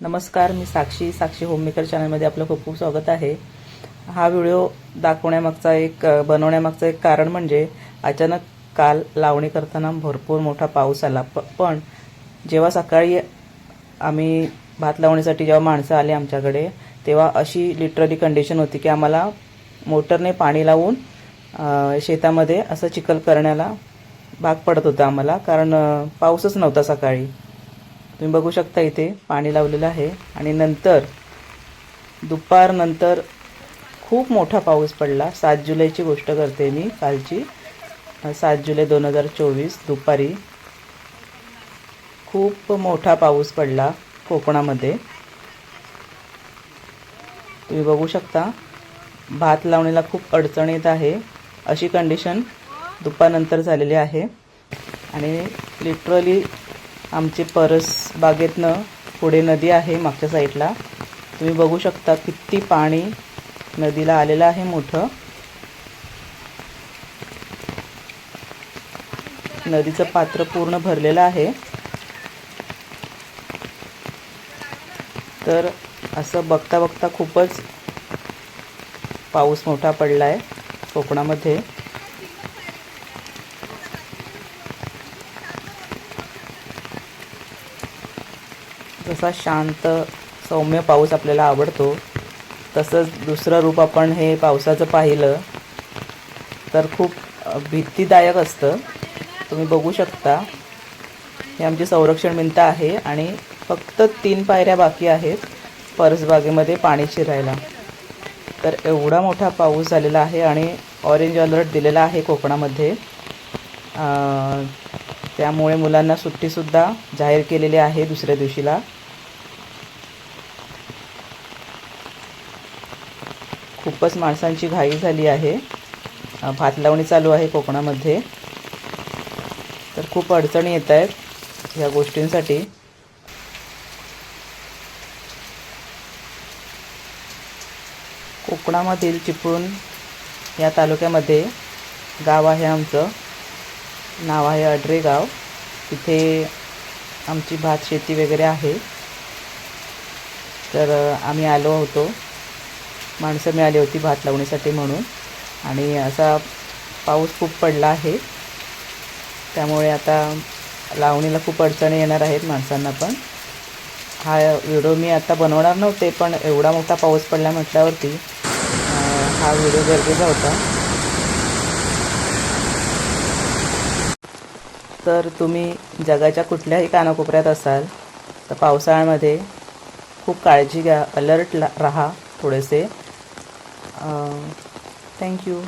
नमस्कार मी साक्षी साक्षी होममेकर चॅनलमध्ये आपलं खूप खूप स्वागत आहे. हा व्हिडिओ दाखवण्यामागचा एक बनवण्यामागचं एक कारण म्हणजे अचानक काल लावणी करताना भरपूर मोठा पाऊस आला. प पण जेव्हा सकाळी आम्ही भात लावणीसाठी जेव्हा माणसं आले आमच्याकडे तेव्हा अशी लिटरली कंडिशन होती की आम्हाला मोटरने पाणी लावून शेतामध्ये असं चिखल करण्याला भाग पडत होता आम्हाला. कारण पाऊसच नव्हता सकाळी. तुम्ही बघू शकता इथे पाणी लावलेलं आहे आणि नंतर दुपारनंतर खूप मोठा पाऊस पडला. सात जुलैची गोष्ट करते मी कालची. सात जुलै दोन हजार चोवीस दुपारी खूप मोठा पाऊस पडला कोकणामध्ये. तुम्ही बघू शकता भात लावण्याला खूप अडचण येत आहे. अशी कंडिशन दुपारनंतर झालेली आहे. आणि लिटरली आमचे परस बागेतनं पुढे नदी आहे मागच्या साईडला. तुम्ही बघू शकता किती पाणी नदीला आलेलं आहे मोठं. नदीचं पात्र पूर्ण भरलेलं आहे. तर असं बघता बघता खूपच पाऊस मोठा पडला आहे कोकणामध्ये. जसा शांत सौम्य पाऊस आपल्याला आवडतो तसंच दुसरं रूप आपण हे पावसाचं पाहिलं तर खूप भीतीदायक असतं. तुम्ही बघू शकता. हे आमची संरक्षण भिंत आहे आणि फक्त तीन पायऱ्या बाकी आहेत परसबागेमध्ये पाणी शिरायला. तर एवढा मोठा पाऊस झालेला आहे आणि ऑरेंज अलर्ट दिलेला आहे कोकणामध्ये. त्यामुळे मुलांना सुट्टीसुद्धा जाहीर केलेली आहे दुसऱ्या दिवशीला. खूपच माणसांची घाई झाली आहे. भात लावणी चालू आहे कोकणामध्ये. तर खूप अडचणी येत आहेत ह्या गोष्टींसाठी. कोकणामधील चिपळूण या तालुक्यामध्ये गाव आहे आमचं. नाव आहे अड्रे गाव तिथे आमची भात शेती वगैरे आहे. तर आम्ही आलो होतो. माणसं मिळाली होती भात लावणीसाठी म्हणून. आणि असा पाऊस खूप पडला आहे. त्यामुळे आता लावणीला खूप अडचणी येणार आहेत माणसांना पण. हा व्हिडिओ मी आता बनवणार नव्हते पण एवढा मोठा पाऊस पडला म्हटल्यावरती हा व्हिडिओ गरजेचा होता. तर तुम्ही जगाच्या कुठल्याही कानाकोपऱ्यात असाल तर पावसाळ्यामध्ये खूप काळजी घ्या अलर्ट ला राहा थोडेसे. थँक्यू